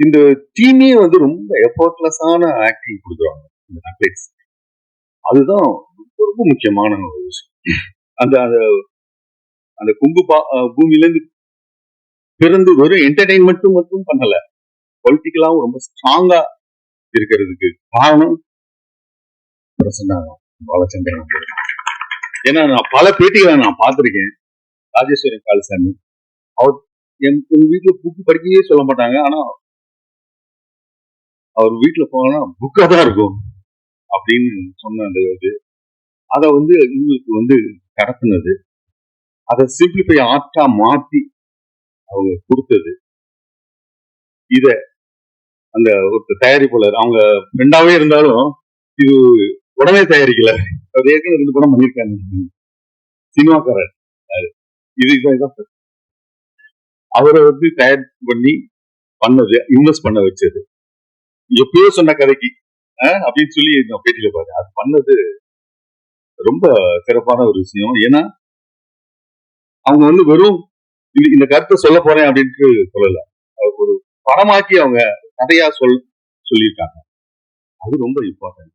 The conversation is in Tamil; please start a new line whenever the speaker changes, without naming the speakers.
இந்த டீமே வந்து ரொம்ப எஃபர்ட்லெஸ்ஸான ஆக்டிங் கொடுக்குறாங்க இந்த அத்லெட்ஸ் அதுதான் ரொம்ப ரொம்ப முக்கியமான ஒரு விஷயம். அந்த அந்த அந்த குங்கு பா பூமியிலேருந்து பிறந்து வெறும் என்டர்டைன்மெண்ட்டும் மட்டும் பண்ணல. பொலிட்டிக்கலாவும் ரொம்ப ஸ்ட்ராங்கா இருக்கிறதுக்கு காரணம் பிரசன்னா பாலச்சந்திரன். ஏன்னா நான் பல பேட்டிகளை நான் பார்த்திருக்கேன். ராஜேஸ்வரன் காலசாமி அவர் என் எங்க வீட்டுல புக்கு படிக்கவே சொல்ல மாட்டாங்க. ஆனா அவர் வீட்டுல போனா புக்கா தான் இருக்கும். அப்படின்னு சொன்ன அந்த இது. அதை வந்து இவங்களுக்கு வந்து கடத்தினது. அதை சிம்பிளிஃபை ஆர்டா மாத்தி அவங்க கொடுத்தது. இத அந்த ஒரு தயாரிப்பாளர் அவங்க ரெண்டாவே இருந்தாலும் இது உடனே தயாரிக்கல. அவர் ஏற்கனவே ரெண்டு படம் பண்ணியிருக்காங்க சினிமாக்காரர். இது அவரை வந்து தயார் பண்ணி பண்ணது இன்வெஸ்ட் பண்ண வச்சது. எப்பயோ சொன்ன கதைக்கு. அப்படின்னு சொல்லி நான் பேட்டியில பாரு அது பண்ணது ரொம்ப சிறப்பான ஒரு விஷயம். ஏன்னா அவங்க வந்து வெறும் இந்த- இந்த கருத்தை சொல்ல போறேன் அப்படின்ட்டு சொல்லல. ஒரு படமாக்கி அவங்க கதையா சொல் சொல்லியிருக்காங்க. அது ரொம்ப இம்பார்ட்டன்ட்